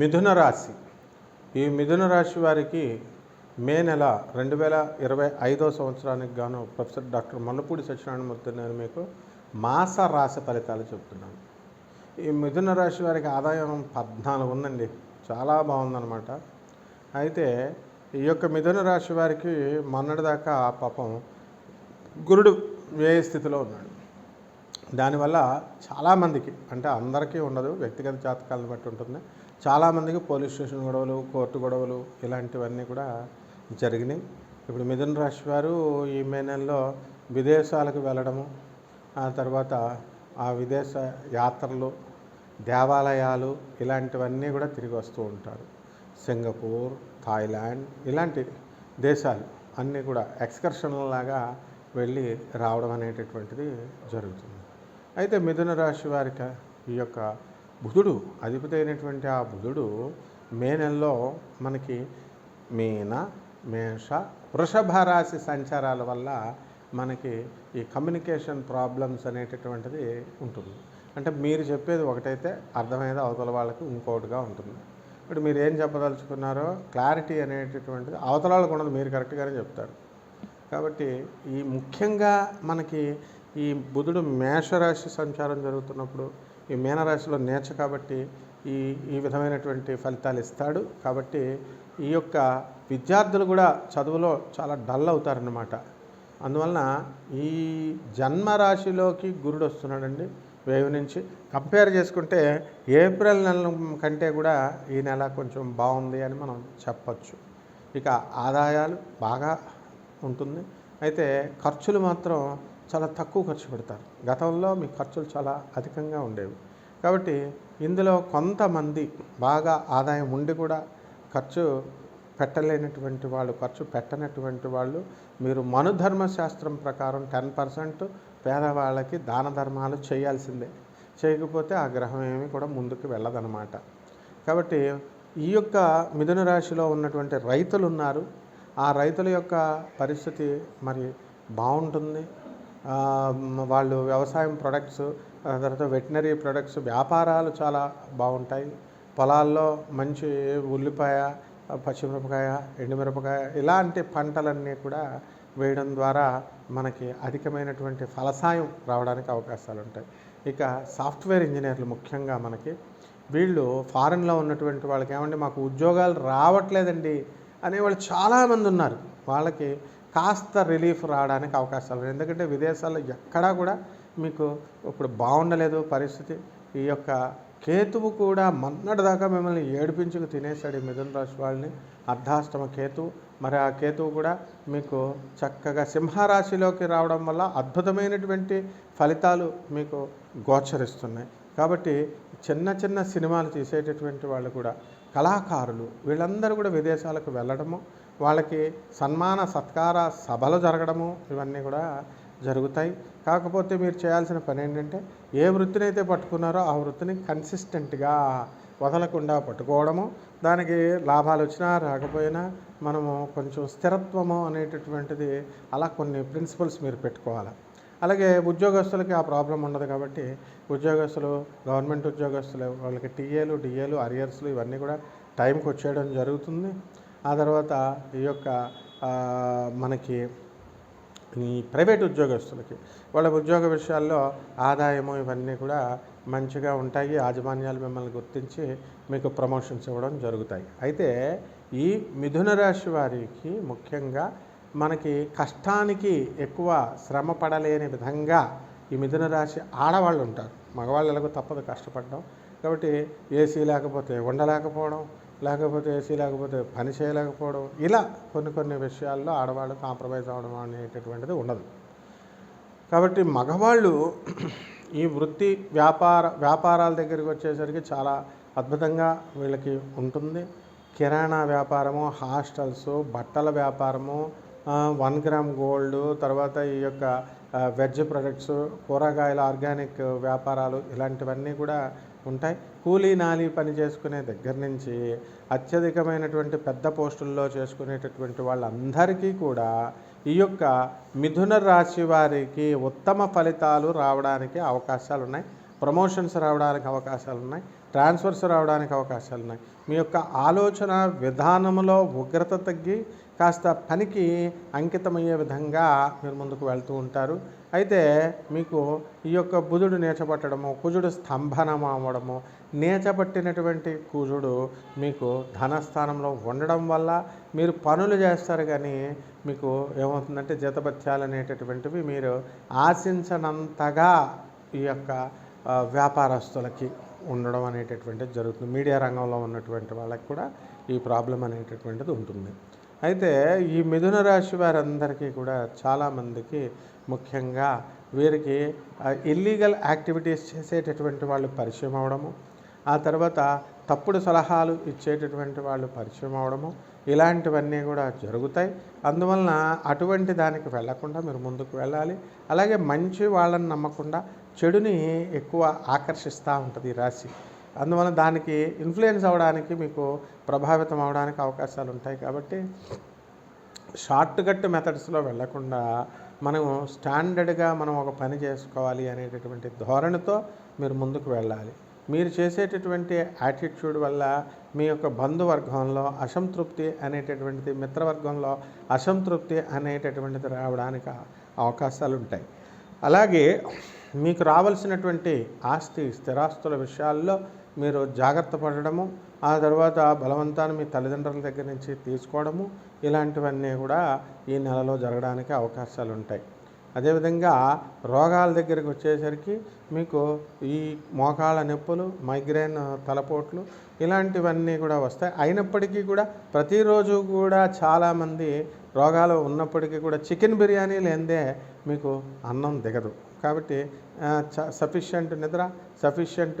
మిథున రాశి. ఈ మిథున రాశి వారికి మే నెల రెండు వేల ఇరవై ఐదో సంవత్సరానికి గాను ప్రొఫెసర్ డాక్టర్ మల్లపూడి సత్యనారాయణమూర్తి నేను మీకు మాస రాశి ఫలితాలు చెప్తున్నాను ఈ మిథున రాశి వారికి ఆదాయం పద్నాలుగు ఉందండి. చాలా బాగుందన్నమాట. అయితే ఈ యొక్క మిథున రాశి వారికి మొన్నటిదాకా పాపం గురుడు వ్యయ స్థితిలో ఉన్నాడు? దానివల్ల చాలామందికి అంటే అందరికీ ఉండదు వ్యక్తిగత జాతకాలను బట్టి ఉంటుంది. చాలామందికి పోలీస్ స్టేషన్ గొడవలు కోర్టు గొడవలు ఇలాంటివన్నీ కూడా జరిగినాయి. ఇప్పుడు మిథున రాశి వారు ఈ మే నెలలో విదేశాలకు వెళ్ళడము ఆ తర్వాత ఆ విదేశ యాత్రలు దేవాలయాలు ఇలాంటివన్నీ కూడా తిరిగి వస్తూ ఉంటారు. సింగపూర్ థాయిలాండ్ ఇలాంటి దేశాలు అన్నీ కూడా ఎక్స్కర్షన్ లాగా వెళ్ళి రావడం అనేటటువంటిది జరుగుతుంది. అయితే మిథున రాశి వారికి ఈ యొక్క బుధుడు అధిపతి అయినటువంటి ఆ బుధుడు మే నెలలో మనకి మీన మేష వృషభ రాశి సంచారాల వల్ల మనకి ఈ కమ్యూనికేషన్ ప్రాబ్లమ్స్ అనేటటువంటిది ఉంటుంది. అంటే మీరు చెప్పేది ఒకటైతే అర్థమయ్యేది అవతల వాళ్ళకి ఇంకోటిగా ఉంటుంది. ఇప్పుడు మీరు ఏం చెప్పదలుచుకున్నారో క్లారిటీ అనేటటువంటిది అవతల వాళ్ళకు ఉండదు మీరు కరెక్ట్గానే చెప్తారు. కాబట్టి ఈ ముఖ్యంగా మనకి ఈ బుధుడు మేషరాశి సంచారం జరుగుతున్నప్పుడు ఈ మీనరాశిలో నేచ కాబట్టి ఈ ఈ విధమైనటువంటి ఫలితాలు ఇస్తాడు. కాబట్టి ఈ యొక్క విద్యార్థులు కూడా చదువులో చాలా డల్ అవుతారన్నమాట. అందువలన ఈ జన్మరాశిలోకి గురుడు వస్తున్నాడండి వేవ్ నుంచి. కంపేర్ చేసుకుంటే ఏప్రిల్ నెల కంటే కూడా ఈ నెల కొంచెం బాగుంది అని మనం చెప్పచ్చు. ఇక ఆదాయాలు బాగా ఉంటుంది. అయితే ఖర్చులు మాత్రం చాలా తక్కువ ఖర్చు పెడతారు. గతంలో మీ ఖర్చులు చాలా అధికంగా ఉండేవి. కాబట్టి ఇందులో కొంతమంది బాగా ఆదాయం ఉండి కూడా ఖర్చు పెట్టలేనటువంటి వాళ్ళు ఖర్చు పెట్టనటువంటి వాళ్ళు మీరు మనుధర్మ శాస్త్రం ప్రకారం టెన్ పర్సెంట్ పేదవాళ్ళకి దాన ధర్మాలు చేయాల్సిందే. చేయకపోతే ఆ గ్రహం ఏమి కూడా ముందుకు వెళ్ళదన్నమాట. కాబట్టి ఈ యొక్క మిథున రాశిలో ఉన్నటువంటి రైతులు ఉన్నారు. ఆ రైతుల యొక్క పరిస్థితి మరి బాగుంటుంది. వాళ్ళు వ్యవసాయం ప్రొడక్ట్స్ తర్వాత వెటనరీ ప్రొడక్ట్స్ వ్యాపారాలు చాలా బాగుంటాయి. పొలాల్లో మంచి ఉల్లిపాయ పచ్చిమిరపకాయ ఎండుమిరపకాయ ఇలాంటి పంటలన్నీ కూడా వేయడం ద్వారా మనకి అధికమైనటువంటి ఫలసాయం రావడానికి అవకాశాలు ఉంటాయి. ఇక సాఫ్ట్వేర్ ఇంజనీర్లు ముఖ్యంగా మనకి వీళ్ళు ఫారెన్లో ఉన్నటువంటి వాళ్ళకి ఏమంటే మాకు ఉద్యోగాలు రావట్లేదండి అనేవాళ్ళు చాలామంది ఉన్నారు. వాళ్ళకి కాస్త రిలీఫ్ రావడానికి అవకాశాలు ఉన్నాయి. ఎందుకంటే విదేశాల్లో ఎక్కడా కూడా మీకు ఇప్పుడు బాగుండలేదు పరిస్థితి. ఈ యొక్క కేతువు కూడా మొన్నటిదాకా మిమ్మల్ని ఏడిపించుకు తినేశాడు ఈ మిథున రాశి వాళ్ళని. అర్ధాష్టమ కేతువు. మరి ఆ కేతువు కూడా మీకు చక్కగా సింహరాశిలోకి రావడం వల్ల అద్భుతమైనటువంటి ఫలితాలు మీకు గోచరిస్తున్నాయి. కాబట్టి చిన్న చిన్న సినిమాలు తీసేటటువంటి వాళ్ళు కూడా కళాకారులు వీళ్ళందరూ కూడా విదేశాలకు వెళ్ళడము వాళ్ళకి సన్మాన సత్కార సభలు జరగడము ఇవన్నీ కూడా జరుగుతాయి. కాకపోతే మీరు చేయాల్సిన పని ఏంటంటే ఏ వృత్తిని అయితే పట్టుకున్నారో ఆ వృత్తిని కన్సిస్టెంట్గా వదలకుండా పట్టుకోవడము. దానికి లాభాలు వచ్చినా రాకపోయినా మనము కొంచెం స్థిరత్వము అనేటటువంటిది అలా కొన్ని ప్రిన్సిపల్స్ మీరు పెట్టుకోవాలి. అలాగే ఉద్యోగస్తులకి ఆ ప్రాబ్లం ఉండదు కాబట్టి ఉద్యోగస్తులు గవర్నమెంట్ ఉద్యోగస్తులు వాళ్ళకి టీఏలు డిఏలు అరియర్స్లు ఇవన్నీ కూడా టైంకి వచ్చేయడం జరుగుతుంది. ఆ తర్వాత ఈ యొక్క మనకి ఈ ప్రైవేట్ ఉద్యోగస్తులకి వాళ్ళ ఉద్యోగ విషయాల్లో ఆదాయము ఇవన్నీ కూడా మంచిగా ఉంటాయి. యాజమాన్యాలు మిమ్మల్ని గుర్తించి మీకు ప్రమోషన్స్ ఇవ్వడం జరుగుతాయి. అయితే ఈ మిథున రాశి వారికి ముఖ్యంగా మనకి కష్టానికి ఎక్కువ శ్రమ పడలేని విధంగా ఈ మిథున రాశి ఆడవాళ్ళు ఉంటారు. మగవాళ్ళు ఎలాగో తప్పదు కష్టపడడం. కాబట్టి ఏసీ లేకపోతే ఉండలేకపోవడం లేకపోతే ఏసీ లేకపోతే పని చేయలేకపోవడం ఇలా కొన్ని కొన్ని విషయాల్లో ఆడవాళ్ళు కాంప్రమైజ్ అవ్వడం అనేటటువంటిది ఉండదు. కాబట్టి మగవాళ్ళు ఈ వృత్తి వ్యాపార వ్యాపారాల దగ్గరికి వచ్చేసరికి చాలా అద్భుతంగా వీళ్ళకి ఉంటుంది. కిరాణా వ్యాపారము హాస్టల్స్ బట్టల వ్యాపారము వన్ గ్రామ్ గోల్డ్ తర్వాత ఈ యొక్క వెజ్ ప్రొడక్ట్స్ కూరగాయల ఆర్గానిక్ వ్యాపారాలు ఇలాంటివన్నీ కూడా ఉంటాయి. కూలీ నాలి పని చేసుకునే దగ్గర నుంచి అత్యధికమైనటువంటి పెద్ద పోస్టుల్లో చేసుకునేటటువంటి వాళ్ళందరికీ కూడా ఈ యొక్క మిథున రాశి వారికి ఉత్తమ ఫలితాలు రావడానికి అవకాశాలు ఉన్నాయి. ప్రమోషన్స్ రావడానికి అవకాశాలు ఉన్నాయి. ట్రాన్స్ఫర్స్ రావడానికి అవకాశాలు ఉన్నాయి. మీ యొక్క ఆలోచన విధానంలో ఉగ్రత తగ్గి కాస్త పనికి అంకితమయ్యే విధంగా మీరు ముందుకు వెళ్తూ ఉంటారు. అయితే మీకు ఈ యొక్క బుధుడు నేచపట్టడము కుజుడు స్తంభనం అవ్వడము నేచపట్టినటువంటి కుజుడు మీకు ధనస్థానంలో ఉండడం వల్ల మీరు పనులు చేస్తారు కానీ మీకు ఏమవుతుందంటే జీతభత్యాలు అనేటటువంటివి మీరు ఆశించనంతగా ఈ యొక్క వ్యాపారస్తులకి ఉండడం అనేటటువంటిది జరుగుతుంది. మీడియా రంగంలో ఉన్నటువంటి వాళ్ళకి కూడా ఈ ప్రాబ్లం అనేటటువంటిది ఉంటుంది. అయితే ఈ మిథున రాశి వారందరికీ కూడా చాలామందికి ముఖ్యంగా వీరికి ఇల్లీగల్ యాక్టివిటీస్ చేసేటటువంటి వాళ్ళు పరిచయం అవడము ఆ తర్వాత తప్పుడు సలహాలు ఇచ్చేటటువంటి వాళ్ళు పరిచయం అవడము ఇలాంటివన్నీ కూడా జరుగుతాయి. అందువలన అటువంటి దానికి వెళ్ళకుండా మీరు ముందుకు వెళ్ళాలి. అలాగే మంచి వాళ్ళని నమ్మకుండా చెడుని ఎక్కువ ఆకర్షిస్తూ ఉంటుంది ఈ రాశి. అందువలన దానికి ఇన్ఫ్లుయెన్స్ అవ్వడానికి మీకు ప్రభావితం అవడానికి అవకాశాలు ఉంటాయి కాబట్టి షార్ట్ కట్ మెథడ్స్లో వెళ్ళకుండా మనం స్టాండర్డ్గా మనం ఒక పని చేసుకోవాలి అనేటటువంటి ధోరణితో మీరు ముందుకు వెళ్ళాలి. మీరు చేసేటటువంటి యాటిట్యూడ్ వల్ల మీ యొక్క బంధువర్గంలో అసంతృప్తి అనేటటువంటిది మిత్రవర్గంలో అసంతృప్తి అనేటటువంటిది రావడానికి అవకాశాలు ఉంటాయి. అలాగే మీకు రావాల్సినటువంటి ఆస్తి స్థిరాస్తుల విషయాల్లో మీరు జాగ్రత్త పడడము ఆ తర్వాత బలవంతాన్ని మీ తల్లిదండ్రుల దగ్గర నుంచి తీసుకోవడము ఇలాంటివన్నీ కూడా ఈ నెలలో జరగడానికి అవకాశాలు ఉంటాయి. అదేవిధంగా రోగాల దగ్గరికి వచ్చేసరికి మీకు ఈ మోకాళ్ళ నొప్పులు మైగ్రేన్ తలపోట్లు ఇలాంటివన్నీ కూడా వస్తాయి. అయినప్పటికీ కూడా ప్రతిరోజు కూడా చాలామంది రోగాలు ఉన్నప్పటికీ కూడా చికెన్ బిర్యానీ లేనిదే మీకు అన్నం దిగదు. కాబట్టి సఫిషియంట్ నిద్ర సఫిషియంట్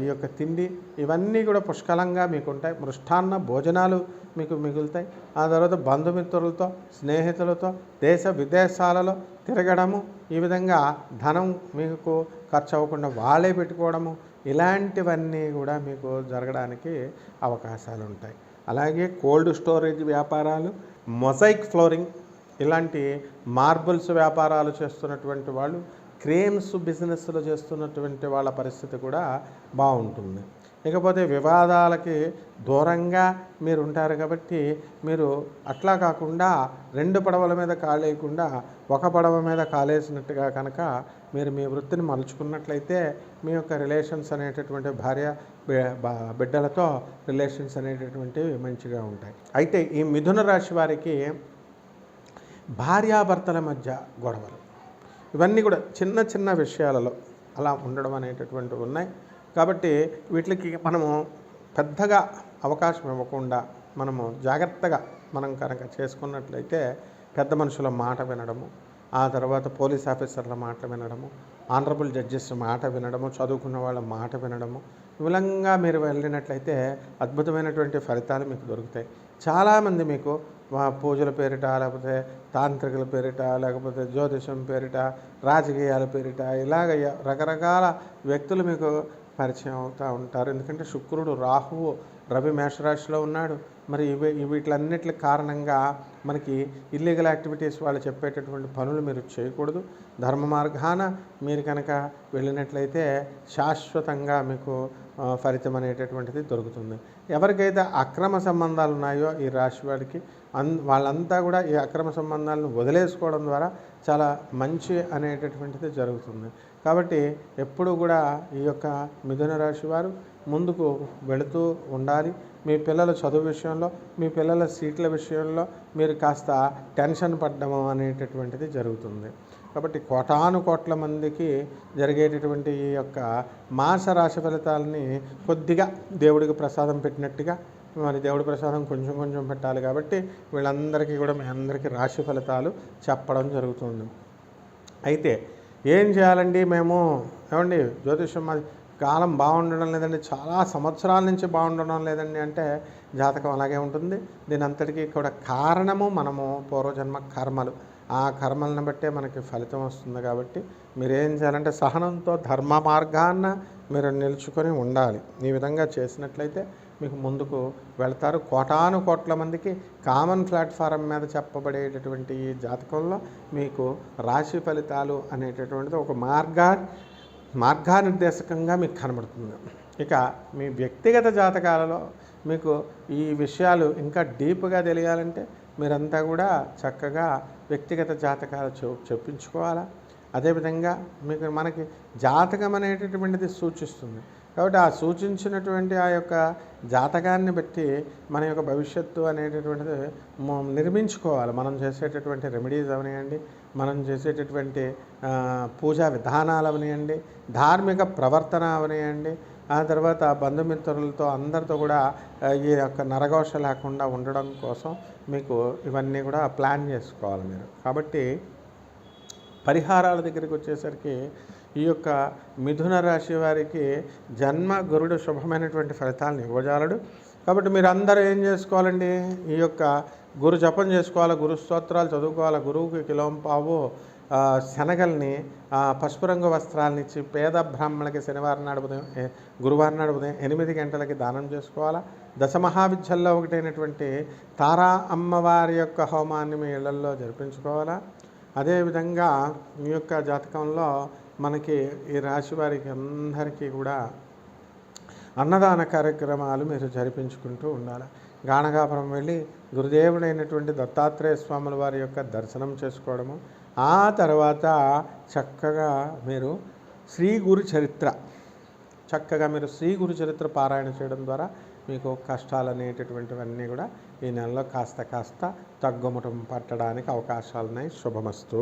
ఈ యొక్క తిండి ఇవన్నీ కూడా పుష్కలంగా మీకు ఉంటాయి మృష్టాన్న భోజనాలు మీకు మిగులుతాయి. ఆ తర్వాత బంధుమిత్రులతో స్నేహితులతో దేశ విదేశాలలో తిరగడము ఈ విధంగా ధనం మీకు ఖర్చు అవ్వకుండా వాళ్ళే పెట్టుకోవడము ఇలాంటివన్నీ కూడా మీకు జరగడానికి అవకాశాలు ఉంటాయి అలాగే కోల్డ్ స్టోరేజ్ వ్యాపారాలు మొజైక్ ఫ్లోరింగ్ ఇలాంటి మార్బుల్స్ వ్యాపారాలు చేస్తున్నటువంటి వాళ్ళు క్రేమ్స్ బిజినెస్లు చేస్తున్నటువంటి వాళ్ళ పరిస్థితి కూడా బాగుంటుంది. ఇకపోతే వివాదాలకి దూరంగా మీరు ఉంటారు కాబట్టి మీరు అట్లా కాకుండా రెండు పడవల మీద కాలేయకుండా ఒక పడవ మీద కాలేసినట్టుగా కనుక మీరు మీ వృత్తిని మలుచుకున్నట్లయితే మీ యొక్క రిలేషన్స్ అనేటటువంటి భార్య బిడ్డలతో రిలేషన్స్ అనేటటువంటివి మంచిగా ఉంటాయి. అయితే ఈ మిథున రాశి వారికి భార్యాభర్తల మధ్య గొడవలు. ఇవన్నీ కూడా చిన్న చిన్న విషయాలలో అలా ఉండడం అనేటటువంటివి ఉన్నాయి. కాబట్టి వీటికి మనము పెద్దగా అవకాశం ఇవ్వకుండా మనము జాగ్రత్తగా మనం కనుక చేసుకున్నట్లయితే పెద్ద మనుషుల మాట వినడము ఆ తర్వాత పోలీస్ ఆఫీసర్ల మాట వినడము ఆనరబుల్ జడ్జెస్ మాట వినడము చదువుకున్న వాళ్ళ మాట వినడము విలంగా మీరు వెళ్ళినట్లయితే అద్భుతమైనటువంటి ఫలితాలు మీకు దొరుకుతాయి. చాలామంది మీకు పూజల పేరిట లేకపోతే తాంత్రికుల పేరిట లేకపోతే జ్యోతిషం పేరిట రాజకీయాల పేరిట ఇలాగ రకరకాల వ్యక్తులు మీకు పరిచయం అవుతూ ఉంటారు. ఎందుకంటే శుక్రుడు రాహువు రవి మేషరాశిలో ఉన్నాడు. మరి ఇవి వీటిలన్నిటి కారణంగా మనకి ఇల్లీగల్ యాక్టివిటీస్ వాళ్ళు చెప్పేటటువంటి పనులు మీరు చేయకూడదు. ధర్మ మార్గాన మీరు కనుక వెళ్ళినట్లయితే శాశ్వతంగా మీకు ఫలితం అనేటటువంటిది దొరుకుతుంది. ఎవరికైతే అక్రమ సంబంధాలు ఉన్నాయో ఈ రాశి వాడికి అన్ వాళ్ళంతా కూడా ఈ అక్రమ సంబంధాలను వదిలేసుకోవడం ద్వారా చాలా మంచి అనేటటువంటిది జరుగుతుంది. కాబట్టి ఎప్పుడు కూడా ఈ యొక్క మిథున రాశి వారు ముందుకు వెళుతూ ఉండాలి. మీ పిల్లల చదువు విషయంలో మీ పిల్లల సీట్ల విషయంలో మీరు కాస్త టెన్షన్ పడ్డము అనేటటువంటిది జరుగుతుంది. కాబట్టి కోటాను కోట్ల మందికి జరిగేటటువంటి ఈ యొక్క మాస రాశి ఫలితాలని కొద్దిగా దేవుడికి ప్రసాదం పెట్టినట్టుగా మరి దేవుడి ప్రసాదం కొంచెం కొంచెం పెట్టాలి కాబట్టి వీళ్ళందరికీ కూడా మీ అందరికీ రాశి ఫలితాలు చెప్పడం జరుగుతుంది. అయితే ఏం చేయాలండి మేము? ఏమండి జ్యోతిష్యం మాది కాలం బాగుండడం లేదండి చాలా సంవత్సరాల నుంచి బాగుండడం లేదండి అంటే జాతకం అలాగే ఉంటుంది. దీని అంతటికీ కూడా కారణము మనము పూర్వజన్మ కర్మలు. ఆ కర్మలను బట్టే మనకి ఫలితం వస్తుంది కాబట్టి మీరేం చేయాలంటే సహనంతో ధర్మ మార్గాన్న మీరు నిలుచుకొని ఉండాలి. ఈ విధంగా చేసినట్లయితే మీకు ముందుకు వెళతారు. కోటాను కోట్ల మందికి కామన్ ప్లాట్ఫారం మీద చెప్పబడేటటువంటి ఈ జాతకంలో మీకు రాశి ఫలితాలు అనేటటువంటిది ఒక మార్గా మార్గానిర్దేశకంగా మీకు కనబడుతుంది. ఇక మీ వ్యక్తిగత జాతకాలలో మీకు ఈ విషయాలు ఇంకా డీప్గా తెలియాలంటే మీరంతా కూడా చక్కగా వ్యక్తిగత జాతకాలు చె చెప్పించుకోవాలా? అదేవిధంగా మీకు మనకి జాతకం అనేటటువంటిది సూచిస్తుంది. కాబట్టి ఆ సూచించినటువంటి ఆ యొక్క జాతకాన్ని బట్టి మన యొక్క భవిష్యత్తు అనేటటువంటిది నిర్మించుకోవాలి. మనం చేసేటటువంటి రెమెడీస్ అవనివ్వండి మనం చేసేటటువంటి పూజా విధానాలు అవనివ్వండి ధార్మిక ప్రవర్తన అవనివ్వండి ఆ తర్వాత బంధుమిత్రులతో అందరితో కూడా ఈ యొక్క నరఘోష లేకుండా ఉండడం కోసం మీకు ఇవన్నీ కూడా ప్లాన్ చేసుకోవాలి మీరు. కాబట్టి పరిహారాల దగ్గరికి వచ్చేసరికి ఈ యొక్క మిథున రాశి వారికి జన్మ గురుడు శుభమైనటువంటి ఫలితాలను ఇవ్వజాలడు. కాబట్టి మీరు అందరూ ఏం చేసుకోవాలండి? ఈ యొక్క గురు జపం చేసుకోవాలి గురు స్తోత్రాలు చదువుకోవాలి గురువుకి కిలోం పావు శనగల్ని పసుపు రంగు వస్త్రాలని ఇచ్చి పేద బ్రాహ్మణులకి శనివారం నాడు ఉదయం గురువారం నాడు ఉదయం ఎనిమిది గంటలకి దానం చేసుకోవాలా? దశ మహావిద్యల్లో ఒకటైనటువంటి తారా అమ్మవారి యొక్క హోమాన్ని మీ ఇళ్ళల్లో జరిపించుకోవాలా? అదేవిధంగా మీ యొక్క జాతకంలో మనకి ఈ రాశి వారికి అందరికీ కూడా అన్నదాన కార్యక్రమాలు మీరు జరిపించుకుంటూ ఉండాలి? గాణగాపురం వెళ్ళి గురుదేవుడైనటువంటి దత్తాత్రేయ స్వాముల వారి యొక్క దర్శనం చేసుకోవడము. ఆ తర్వాత చక్కగా మీరు శ్రీ గురు చరిత్ర చక్కగా మీరు శ్రీ గురు చరిత్ర పారాయణ చేయడం ద్వారా మీకు కష్టాలు అనేటటువంటివన్నీ కూడా ఈ నెలలో కాస్త కాస్త తగ్గుముటం పట్టడానికి అవకాశాలున్నాయి. శుభమస్తు.